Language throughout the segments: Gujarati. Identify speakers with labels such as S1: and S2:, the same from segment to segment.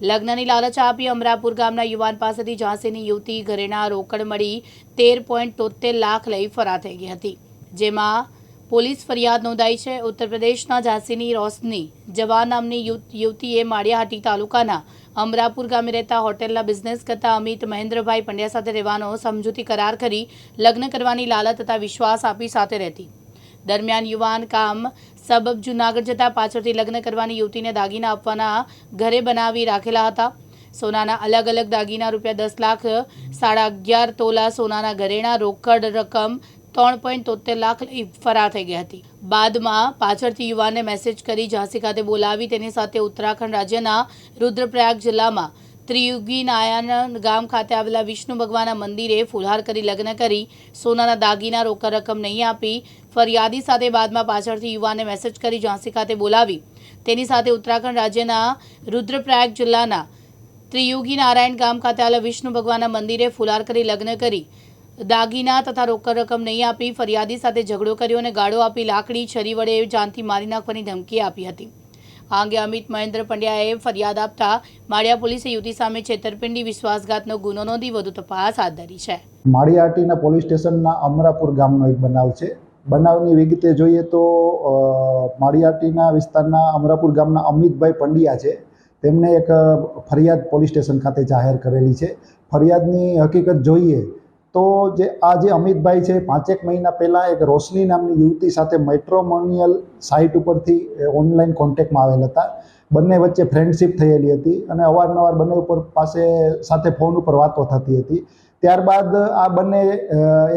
S1: લગ્નની લાલચ આપી અમરાપુર ગામના યુવાન પાસેથી ઝાંસીની યુવતી ઘરેણા રોકડ મળી તેર પોઈન્ટ તોતેર લાખ લઈ ફરાર થઈ ગઈ હતી. જેમાં પોલીસ ફરિયાદ નોંધાઈ છે. ઉત્તર પ્રદેશના ઝાંસીની રોશની જવાન નામની યુવતીએ માળિયાહાટી તાલુકાના અમરાપુર ગામે રહેતા હોટેલના બિઝનેસ કરતા અમિત મહેન્દ્રભાઈ પંડ્યા સાથે રહેવાનો સમજૂતી કરાર કરી લગ્ન કરવાની લાલચ તથા વિશ્વાસ આપી સાથે રહેતી. દરમિયાન યુવાન કામ સબબ જુનાગઢ જતા પાછળથી લગ્ન કરવાની યુવતીને દાગીના આપવાના ઘરે બનાવી રાખેલા હતા. સોનાના અલગ અલગ દાગીના રૂપિયા દસ લાખ, સાડા અગિયાર તોલા સોનાના ઘરેણા, રોકડ રકમ ત્રણ પોઈન્ટ તોતેર લાખ ફરાર થઈ ગઈ હતી. બાદમાં પાછળથી યુવાનને મેસેજ કરી ઝાંસી ખાતે બોલાવી, તેની સાથે ઉત્તરાખંડ રાજ્યના રુદ્રપ્રયાગ જિલ્લામાં ત્રિયુગી નારાયણ ગામ ખાતે આવેલા વિષ્ણુ ભગવાનના મંદિરે ફુલહાર કરી લગ્ન કરી સોનાના દાગીના રોકડ રકમ નહીં આપી, ફરિયાદી સાથે બાદમાં પાછળથી યુવાને મેસેજ કરી ઝાંસી ખાતે બોલાવી. તેની સાથે ઉત્તરાખંડ રાજ્યના રુદ્રપ્રયાગ જિલ્લાના ત્રિયુગી નારાયણ ગામ ખાતે આવેલા વિષ્ણુ ભગવાનના મંદિરે ફુલહાર કરી લગ્ન કરી. દાગીના તથા રોકડ રકમ નહીં આપી, ફરિયાદી સાથે ઝઘડો કર્યો અને ગાળો આપી લાકડી, છરી વડે જાનથી મારી નાખવાની ધમકી આપી હતી. આ અંગે અમિત મહેન્દ્ર પંડ્યાએ ફરિયાદ આપતા માળિયા પોલીસે યુવતી સામે છેતરપિંડી, વિશ્વાસઘાતનો ગુનો નોંધી વધુ તપાસ હાથ ધરી છે.
S2: માળિયાટીના પોલીસ સ્ટેશનના અમરાપુર ગામનો એક બનાવ છે. બનાવની વિગતે જોઈએ તો માળિયાટીના વિસ્તારના અમરાપુર ગામના અમિતભાઈ પંડ્યા છે. તેમણે એક ફરિયાદ પોલીસ સ્ટેશન ખાતે જાહેર કરેલી છે. ફરિયાદની હકીકત જોઈએ તો જે આ જે અમિતભાઈ છે, પાંચેક મહિના પહેલાં એક રોશની નામની યુવતી સાથે મેટ્રોમોનિયલ સાઇટ ઉપરથી ઓનલાઈન કોન્ટેક્ટમાં આવેલ હતા. બંને વચ્ચે ફ્રેન્ડશિપ થયેલી હતી અને અવારનવાર બંને ઉપર પાસે સાથે ફોન ઉપર વાતો થતી હતી. ત્યારબાદ આ બંને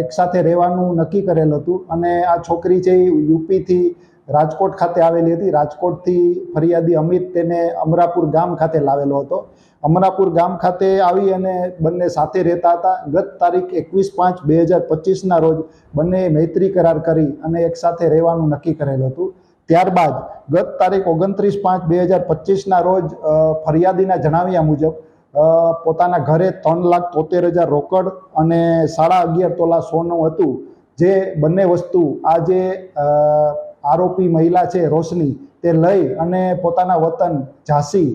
S2: એકસાથે રહેવાનું નક્કી કરેલ હતું અને આ છોકરી છે એ યુપીથી રાજકોટ ખાતે આવેલી હતી. રાજકોટથી ફરિયાદી અમિત તેને અમરાપુર ગામ ખાતે લાવેલો હતો. અમરાપુર ગામ ખાતે આવી અને બંને સાથે રહેતા હતા. ગત તારીખ એકવીસ પાંચ બે હજાર પચીસના રોજ બંને મૈત્રી કરાર કરી અને એક સાથે રહેવાનું નક્કી કરેલું હતું. ત્યારબાદ ગત તારીખ ઓગણત્રીસ પાંચ બે હજાર પચીસના રોજ ફરિયાદીના જણાવ્યા મુજબ પોતાના ઘરે ત્રણ લાખ તોતેર હજાર રોકડ અને સાડા અગિયાર તોલા સોનું હતું. જે બંને વસ્તુ આ જે અ, આરોપી મહિલા છે રોશની, તે લઈ અને પોતાના વતન ઝાંસી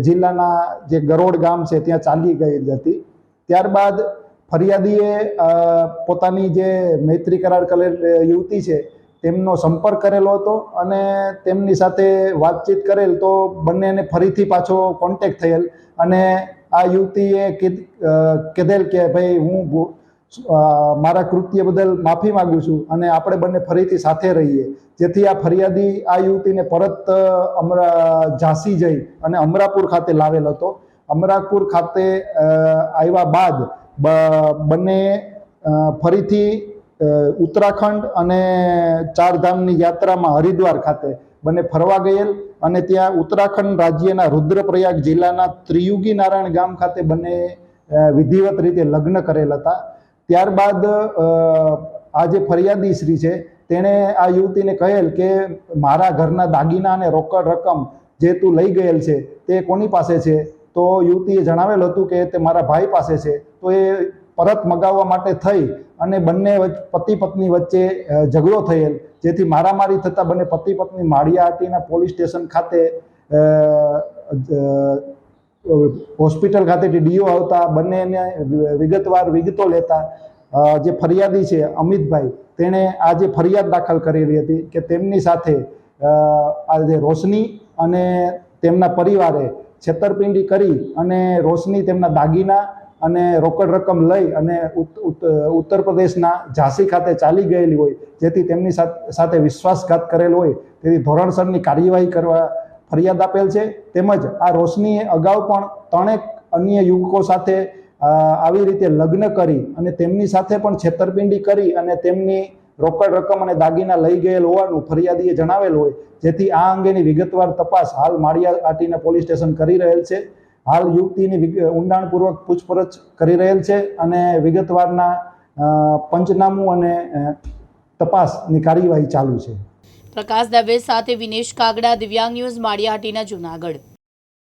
S2: જિલ્લાના જે ગરોડ ગામ છે ત્યાં ચાલી ગઈ હતી. ત્યારબાદ ફરિયાદીએ પોતાની જે મૈત્રી કરાર કરેલ યુવતી છે તેમનો સંપર્ક કરેલો હતો અને તેમની સાથે વાતચીત કરેલ તો બંનેને ફરીથી પાછો કોન્ટેક્ટ થયેલ અને આ યુવતીએ કીધ કીધેલ કે ભાઈ હું મારા કૃત્ય બદલ માફી માગું છું અને આપણે બંને ફરીથી સાથે રહીએ. જેથી આ ફરિયાદી આ યુવતીને પરત અમરા, ઝાંસી જઈ અને અમરાપુર ખાતે લાવેલ હતો. અમરાપુર ખાતે આવ્યા બાદ બંને ફરીથી ઉત્તરાખંડ અને ચારધામની યાત્રામાં હરિદ્વાર ખાતે બંને ફરવા ગયેલ અને ત્યાં ઉત્તરાખંડ રાજ્યના રુદ્રપ્રયાગ જિલ્લાના ત્રિયુગી નારાયણ ગામ ખાતે બંને વિધિવત રીતે લગ્ન કરેલ હતા. ત્યારબાદ આ જે ફરિયાદી શ્રી છે, તેણે આ યુવતીને કહેલ કે મારા ઘરના દાગીના અને રોકડ રકમ જે તું લઈ ગયેલ છે, તે કોની પાસે છે? તો યુવતીએ જણાવેલ હતું કે તે મારા ભાઈ પાસે છે. તો એ પરત મગાવવા માટે થઈ અને બંને પતિ પત્ની વચ્ચે ઝઘડો થયેલ, જેથી મારામારી થતાં બંને પતિ પત્ની માળિયાહાટીના પોલીસ સ્ટેશન ખાતે હોસ્પિટલ ખાતેથી ડીઓ આવતા, બંનેને વિગતવાર વિગતો લેતા જે ફરિયાદી છે અમિતભાઈ, તેણે આ જે ફરિયાદ દાખલ કરેલી હતી કે તેમની સાથે આ જે રોશની અને તેમના પરિવારે છેતરપિંડી કરી અને રોશની તેમના દાગીના અને રોકડ રકમ લઈ અને ઉત- ઉત- ઉત્તર પ્રદેશના ઝાંસી ખાતે ચાલી ગયેલી હોય, જેથી તેમની સાથે વિશ્વાસઘાત કરેલ હોય, તેથી ધોરણસરની કાર્યવાહી કરવા ફરિયાદ આપેલ છે. તેમજ આ રોશનીએ અગાઉ પણ ત્રણેક અન્ય યુવકો સાથે આવી રીતે લગ્ન કરી અને તેમની સાથે પણ છેતરપિંડી કરી અને તેમની રોકડ રકમ અને દાગીના લઈ ગયેલ હોવાનું ફરિયાદીએ જણાવેલ હોય. જેથી આ અંગેની વિગતવાર તપાસ હાલ માળિયાહાટીના પોલીસ સ્ટેશન કરી રહેલ છે. હાલ યુવતીની ઊંડાણપૂર્વક પૂછપરછ કરી રહેલ છે અને વિગતવારના પંચનામું અને તપાસની કાર્યવાહી ચાલુ છે.
S1: પ્રકાશ દવે સાથે વિનેશ કાગડા દિવ્યાંગ ન્યૂઝ માળિયાહાટીના જૂનાગઢ.